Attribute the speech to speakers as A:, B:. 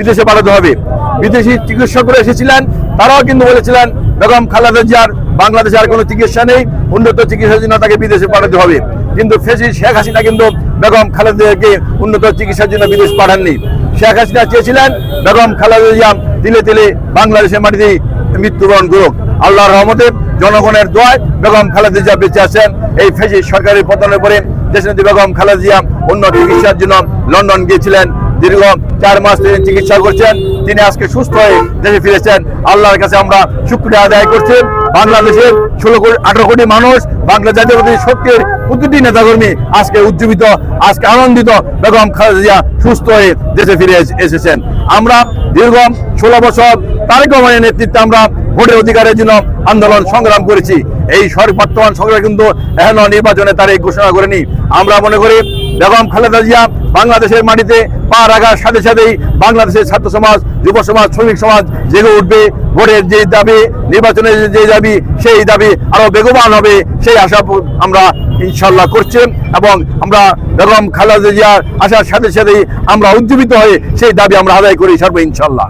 A: বিদেশে পাঠাতে হবে। বিদেশি চিকিৎসকরা এসেছিলেন, তারাও কিন্তু বলেছিলেন, বেগম খালেদা জিয়ার বাংলাদেশে আর কোনো চিকিৎসা নেই, উন্নত চিকিৎসার জন্য তাকে বিদেশে পাঠাতে হবে। কিন্তু ফেসি শেখ হাসিনা কিন্তু বেগম খালেদা জিয়াকে উন্নত চিকিৎসার জন্য বিদেশ পাঠাননি। শেখ হাসিনা চেয়েছিলেন, বেগম খালেদা জিয়া তিলে তিলে বাংলাদেশের মাটিতেই মৃত্যুবরণ করুক। আল্লাহর রহমতে জনগণের দোয়ায় বেগম খালেদা জিয়া বেঁচে আছেন। এই ফেসি সরকারের পতনের পরে দেশনেত্রী বেগম খালেদা জিয়া উন্নত চিকিৎসার জন্য লন্ডন গিয়েছিলেন। দীর্ঘ চার মাস তিনি চিকিৎসা করছেন, তিনি আজকে সুস্থ হয়ে দেশে ফিরেছেন। আল্লাহর কাছে আমরা শুক্রিয়া আদায় করছি। বাংলাদেশের ষোলো কোটি, আঠারো কোটি মানুষ বাংলা জাতীয়বাদী শক্তির প্রতিটি নেতাকর্মী আজকে উজ্জীবিত, আজকে আনন্দিত বেগম খালেদা সুস্থ হয়ে দেশে ফিরে এসেছেন। আমরা দীর্ঘ ষোলো বছর তারেক রহমানের নেতৃত্বে আমরা ভোটের অধিকারের জন্য আন্দোলন সংগ্রাম করেছি। এই বর্তমান সরকার কিন্তু এখনও নির্বাচনে তারিখ ঘোষণা করেনি। আমরা মনে করি বেগম খালেদা জিয়া বাংলাদেশের মাটিতে পা রাখার সাথে সাথেই বাংলাদেশের ছাত্র সমাজ, যুব সমাজ, শ্রমিক সমাজ জেগে উঠবে। ভোটের যে দাবি, নির্বাচনের যে দাবি, সেই দাবি আরও বেগবান হবে, সেই আশা আমরা ইনশাল্লাহ করছি এবং আমরা বেগম খালেদা জিয়ার আসার সাথে সাথেই আমরা উজ্জীবিত হয়ে সেই দাবি আমরা আদায় করি, সর্ব ইনশাল্লাহ